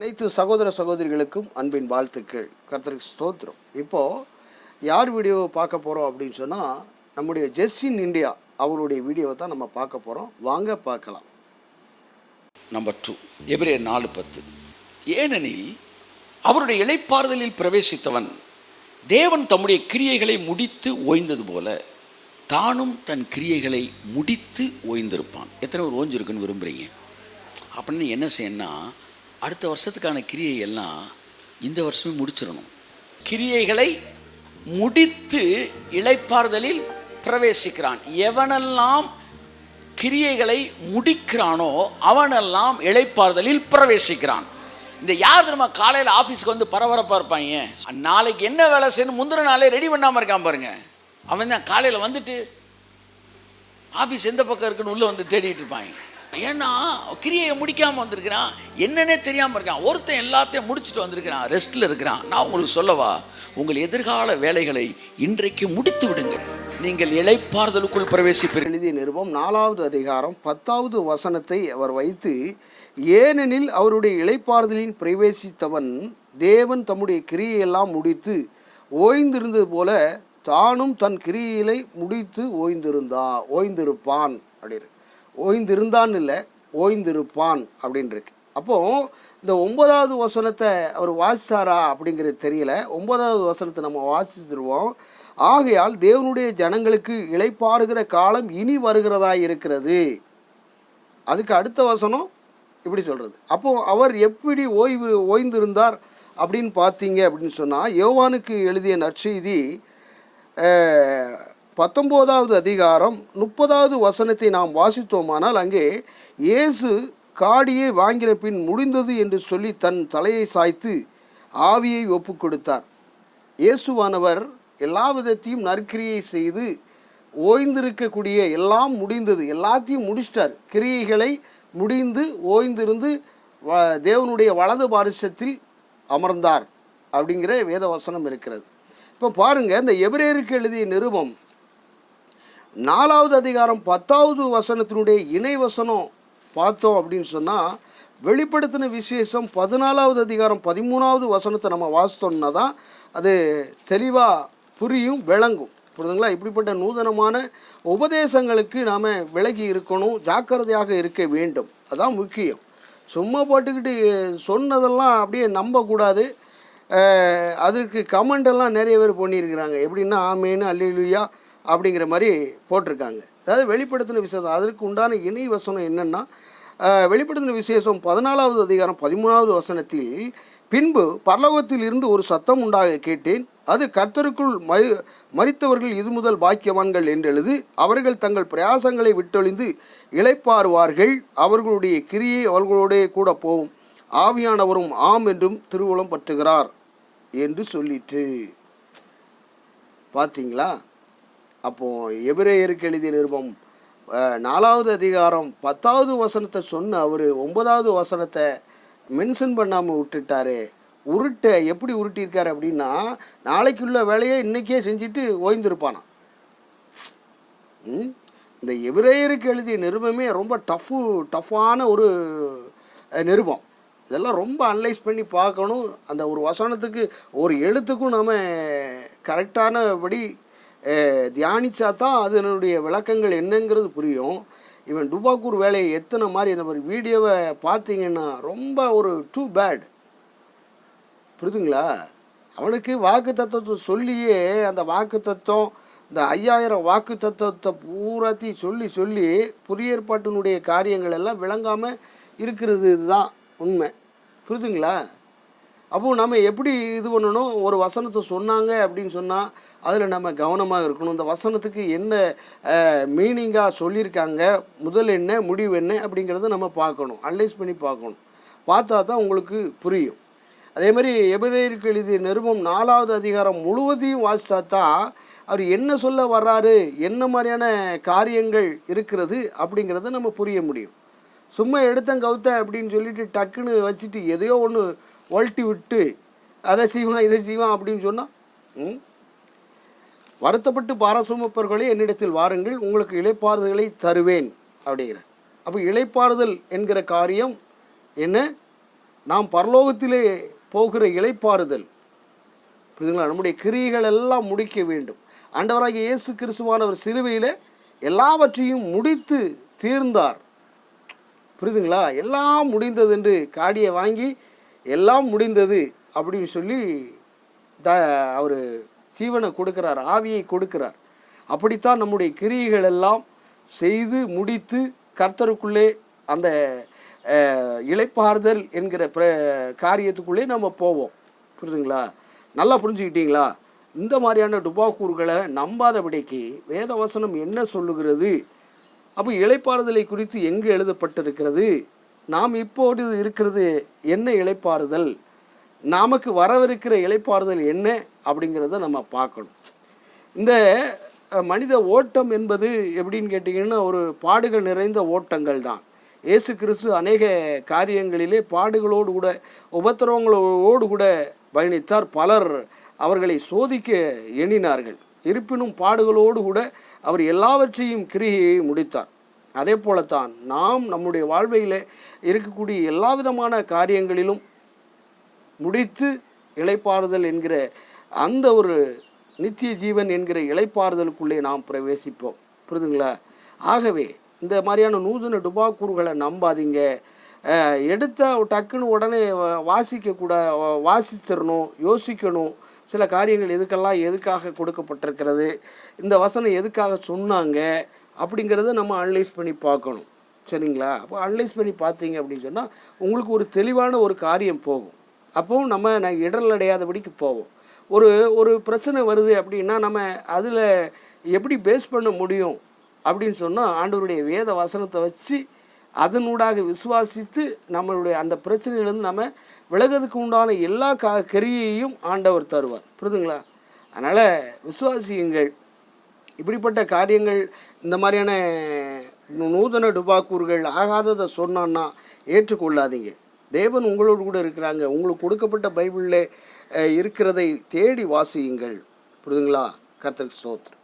அனைத்து சகோதர சகோதரிகளுக்கும் அன்பின் வாழ்த்துக்கள். கர்த்தருக்கு ஸ்தோத்திரம். இப்போது யார் வீடியோவை பார்க்க போகிறோம் அப்படின்னு சொன்னால் நம்முடைய ஜெஸ்டின் இந்தியா அவருடைய வீடியோவை தான் நம்ம பார்க்க போகிறோம் வாங்க பார்க்கலாம். நம்பர் டூ எபிரேயர் நாலு பத்து. ஏனெனில் அவருடைய இளைப்பாறுதலில் பிரவேசித்தவன் தேவன் தம்முடைய கிரியைகளை முடித்து ஓய்ந்தது போல தானும் தன் கிரியைகளை முடித்து ஓய்ந்திருப்பான். எத்தனை பேர் ஓய்ஞ்சிருக்குன்னு விரும்புகிறீங்க அப்படின்னு என்ன செய்யணும்னா அடுத்த வருஷத்துக்கான கிரியை எல்லாம் இந்த வருஷமே முடிச்சிடணும். கிரியைகளை முடித்து இழைப்பார்தலில் பிரவேசிக்கிறான். எவனெல்லாம் கிரியைகளை முடிக்கிறானோ அவனெல்லாம் இழைப்பார்தலில் பிரவேசிக்கிறான். இந்த யார் தெரியுமா காலையில் ஆஃபீஸ்க்கு வந்து பரபரப்பாக இருப்பாங்க நாளைக்கு என்ன வேலை செய்யணும் முந்தின நாளே ரெடி பண்ணாமல் இருக்கான் பாருங்க. அவன் தான் காலையில் வந்துட்டு ஆஃபீஸ் எந்த பக்கம் இருக்குன்னு உள்ளே வந்து தேடிட்டு இருப்பாங்க ஏன்னா கிரியை முடிக்காமல் வந்திருக்கிறான். என்னன்னே தெரியாமல் இருக்கான். ஒருத்தன் எல்லாத்தையும் முடிச்சுட்டு வந்திருக்கிறான். ரெஸ்ட்டில் இருக்கிறான். நான் உங்களுக்கு சொல்லவா? உங்கள் எதிர்கால வேலைகளை இன்றைக்கு முடித்து விடுங்கள். நீங்கள் இழைப்பார்தலுக்குள் பிரவேசிப்பீர்கள். எழுதிய நிருபம் நாலாவது அதிகாரம் பத்தாவது வசனத்தை அவர் வைத்து ஏனெனில் அவருடைய இழைப்பார்தலின் பிரவேசித்தவன் தேவன் தம்முடைய கிரியையெல்லாம் முடித்து ஓய்ந்திருந்தது போல தானும் தன் கிரியைகளை முடித்து ஓய்ந்திருந்தா ஓய்ந்திருப்பான் அப்படின்னு ஓய்ந்திருந்தான் இல்லை ஓய்ந்திருப்பான் அப்படின்ருக்கு இருக்கு அப்போ இந்த ஒன்பதாவது வசனத்தை அவர் வாசித்தாரா அப்படிங்கிறது தெரியல. ஒன்பதாவது வசனத்தை நம்ம வாசித்துருவோம் ஆகையால் தேவனுடைய ஜனங்களுக்கு இழைப்பாருகிற காலம் இனி வருகிறதா இருக்கிறது. அதுக்கு அடுத்த வசனம் இப்படி சொல்கிறது அப்போ அவர் எப்படி ஓய்வு ஓய்ந்திருந்தார் அப்படின்னு பார்த்தீங்க அப்படின்னு சொன்னால் யோவானுக்கு எழுதிய நற்செய்தி பத்தொம்போதாவது அதிகாரம் முப்பதாவது வசனத்தை நாம் வாசித்தோமானால் அங்கே இயேசு காடியை வாங்கின பின் முடிந்தது என்று சொல்லி தன் தலையை சாய்த்து ஆவியை ஒப்பு கொடுத்தார் இயேசுவானவர் எல்லா விதத்தையும் நற்கிரியை செய்து ஓய்ந்திருக்கக்கூடிய எல்லாம் முடிந்தது. எல்லாத்தையும் முடிச்சிட்டார். கிரியைகளை முடிந்து ஓய்ந்திருந்து வ- தேவனுடைய வலது பாரிசத்தில் அமர்ந்தார் அப்படிங்கிற வேத வசனம் இருக்கிறது. இப்போ பாருங்க இந்த எபிரேருக்கு எழுதிய நிருபம் நாலாவது அதிகாரம் பத்தாவது வசனத்தினுடைய இணை வசனம் பார்த்தோம் அப்படின்னு சொன்னால் வெளிப்படுத்தின விசேஷம் பதினாலாவது அதிகாரம் பதிமூணாவது வசனத்தை நம்ம வாசித்தோம்னா தான் அது தெளிவாக புரியும் விளங்கும். புரிதுங்களா இப்படிப்பட்ட நூதனமான உபதேசங்களுக்கு நாம் விலகி இருக்கணும் ஜாக்கிரதையாக இருக்க வேண்டும். அதான் முக்கியம். சும்மா போட்டுக்கிட்டு சொன்னதெல்லாம் அப்படியே நம்பக்கூடாது. அதற்கு கமெண்ட் எல்லாம் நிறைய பேர் பண்ணியிருக்கிறாங்க. எப்படின்னா ஆமேன்னு அல்லேலூயா அப்படிங்கிற மாதிரி போட்டிருக்காங்க. அதாவது வெளிப்படுத்தின விசேஷம் அதற்கு உண்டான இணை வசனம் என்னென்னா வெளிப்படுத்தின விசேஷம் பதினாலாவது அதிகாரம் பதிமூணாவது வசனத்தில் பின்பு பரலோகத்தில் இருந்து ஒரு சத்தம் உண்டாக கேட்டேன். அது கர்த்தருக்குள் மரி மறித்தவர்கள் இது முதல் பாக்கியவான்கள் என்றெழுது அவர்கள் தங்கள் பிரயாசங்களை விட்டொழிந்து இழைப்பாருவார்கள் அவர்களுடைய கிரியை அவர்களுடைய கூட போகும் ஆவியானவரும் ஆம் என்றும் திருவுளம் பற்றுகிறார் என்று சொல்லிட்டு. பார்த்தீங்களா அப்போது எபிரேயருக்கு எழுதிய நிருபம் நாலாவது அதிகாரம் பத்தாவது வசனத்தை சொன்ன அவர் ஒன்பதாவது வசனத்தை மென்ஷன் பண்ணாமல் விட்டுட்டாரு. உருட்ட எப்படி உருட்டியிருக்காரு அப்படின்னா நாளைக்குள்ள வேலையை இன்னைக்கே செஞ்சுட்டு ஓய்ந்திருப்பானா ம்? இந்த எபிரேயருக்கு எழுதிய நிருபமே ரொம்ப டஃப்பு டஃப்பான ஒரு நிருபம். இதெல்லாம் ரொம்ப அனலைஸ் பண்ணி பார்க்கணும். அந்த ஒரு வசனத்துக்கு ஒரு எழுத்துக்கும் நம்ம கரெக்டானபடி தியானிச்சா தான் அதனுடைய விளக்கங்கள் என்னங்கிறது புரியும். இவன் டுபாக்கூர் வேலையை எத்தனை மாதிரி இந்த மாதிரி வீடியோவை பார்த்தீங்கன்னா ரொம்ப ஒரு டூ பேட் புரியுதுங்களா அவனுக்கு வாக்கு தத்துவத்தை சொல்லியே அந்த வாக்கு தத்துவம் இந்த ஐயாயிரம் வாக்கு தத்துவத்தை பூராத்தையும் சொல்லி சொல்லி புதிய ஏற்பாட்டினுடைய காரியங்கள் எல்லாம் விளங்காமல் இருக்கிறது இதுதான் உண்மை. புரியுதுங்களா அப்போ நம்ம எப்படி இது பண்ணணும்? ஒரு வசனத்தை சொன்னாங்க அப்படின்னு சொன்னால் அதில் நம்ம கவனமாக இருக்கணும். இந்த வசனத்துக்கு என்ன மீனிங்காக சொல்லியிருக்காங்க? முதல் என்ன முடிவு என்ன அப்படிங்கிறத நம்ம பார்க்கணும். அனலைஸ் பண்ணி பார்க்கணும். பார்த்தா தான் உங்களுக்கு புரியும். அதே மாதிரி எபிரேயருக்கு எழுதிய நிருபம் நாலாவது அதிகாரம் முழுவதையும் வாசித்தா தான் அவர் என்ன சொல்ல வர்றாரு? என்ன மாதிரியான காரியங்கள் இருக்கிறது? அப்படிங்கிறத நம்ம புரிய முடியும். சும்மா எடுத்தேன் கவுத்தேன் அப்படின்னு சொல்லிட்டு டக்குன்னு வச்சுட்டு எதையோ ஒன்று ஒழட்டி விட்டு அதை செய்வான் இதை செய்வான் அப்படின்னு சொன்னால் ம் வருத்தப்பட்டு பாரசுமப்பர்களே என்னிடத்தில் வாருங்கள் உங்களுக்கு இளைப்பாறுதல்களை தருவேன் அப்படிங்கிற அப்போ இழைப்பாறுதல் என்கிற காரியம் என்ன? நாம் பரலோகத்திலே போகிற இழைப்பாறுதல் புரியுதுங்களா? நம்முடைய கிரியைகள் எல்லாம் முடிக்க வேண்டும். ஆண்டவராகிய இயேசு கிறிஸ்துவானவர் சிலுவையில் எல்லாவற்றையும் முடித்து தீர்ந்தார். புரியுதுங்களா? எல்லாம் முடிந்தது என்று காடியை வாங்கி எல்லாம் முடிந்தது அப்படின்னு சொல்லி த அவர் ஜீவனை கொடுக்கிறார் ஆவியை கொடுக்கிறார். அப்படித்தான் நம்முடைய கிரியைகள் எல்லாம் செய்து முடித்து கர்த்தருக்குள்ளே அந்த இழைப்பார்தல் என்கிற பிர காரியத்துக்குள்ளே நம்ம போவோம். புரியுதுங்களா? நல்லா புரிஞ்சுக்கிட்டீங்களா? இந்த மாதிரியான டுபாக்கூர்களை நம்பாதபடிக்கு வேதவசனம் என்ன சொல்லுகிறது? அப்போ இழைப்பாறுதலை குறித்து எங்கு எழுதப்பட்டிருக்கிறது? நாம் இப்போது இருக்கிறது என்ன இழைப்பாறுதல் நமக்கு வரவிருக்கிற இழைப்பாறுதல் என்ன? அப்படிங்கிறத நம்ம பார்க்கணும். இந்த மனித ஓட்டம் என்பது எப்படின்னு கேட்டிங்கன்னா ஒரு பாடுகள் நிறைந்த ஓட்டங்கள் தான். இயேசு கிறிஸ்து அநேக காரியங்களிலே பாடுகளோடு கூட உபத்திரவங்களோடு கூட பயணித்தார். பலர் அவர்களை சோதிக்க எண்ணினார்கள். இருப்பினும் பாடுகளோடு கூட அவர் எல்லாவற்றையும் கிரியை முடித்தார். அதே போலத்தான் நாம் நம்முடைய வாழ்வையில் இருக்கக்கூடிய எல்லா விதமான காரியங்களிலும் முடித்து இழைப்பாறுதல் என்கிற அந்த ஒரு நித்திய ஜீவன் என்கிற இழைப்பாறுதலுக்குள்ளே நாம் பிரவேசிப்போம். புரிதுங்களா? ஆகவே இந்த மாதிரியான நூதன டுபாக்கூறுகளை நம்பாதீங்க. எடுத்த டக்குன்னு உடனே வாசிக்கக்கூட வ- யோசிக்கணும். சில காரியங்கள் எதுக்கெல்லாம் எதுக்காக கொடுக்கப்பட்டிருக்கிறது? இந்த வசனம் எதுக்காக சொன்னாங்க? அப்படிங்கிறத நம்ம அனலைஸ் பண்ணி பார்க்கணும். சரிங்களா? அப்போ அனலைஸ் பண்ணி பார்த்தீங்க அப்படின்னு சொன்னால் உங்களுக்கு ஒரு தெளிவான ஒரு காரியம் போகும். அப்போவும் நம்ம நான் இடரல் அடையாதபடிக்கு போவோம். ஒரு ஒரு பிரச்சனை வருது அப்படின்னா நம்ம அதில் எப்படி பேஸ் பண்ண முடியும் அப்படின்னு சொன்னால் ஆண்டவருடைய வேத வசனத்தை வச்சு அதனூடாக விசுவாசித்து நம்மளுடைய அந்த பிரச்சனையிலேருந்து நம்ம விலகிறதுக்கு உண்டான எல்லா கா கரியையும் ஆண்டவர் தருவார். புரிதுங்களா? அதனால் விசுவாசியுங்கள். இப்படிப்பட்ட காரியங்கள் இந்த மாதிரியான நூதன டுபாக்கூர்கள் ஆகாததை சொன்னான்னா ஏற்றுக்கொள்ளாதீங்க. தேவன் உங்களோடு கூட இருக்கிறாங்க. உங்களுக்கு கொடுக்கப்பட்ட பைபிளில் இருக்கிறதை தேடி வாசியுங்கள். புரியுதுங்களா? கர்த்தக் ஸ்தோத்திரம்.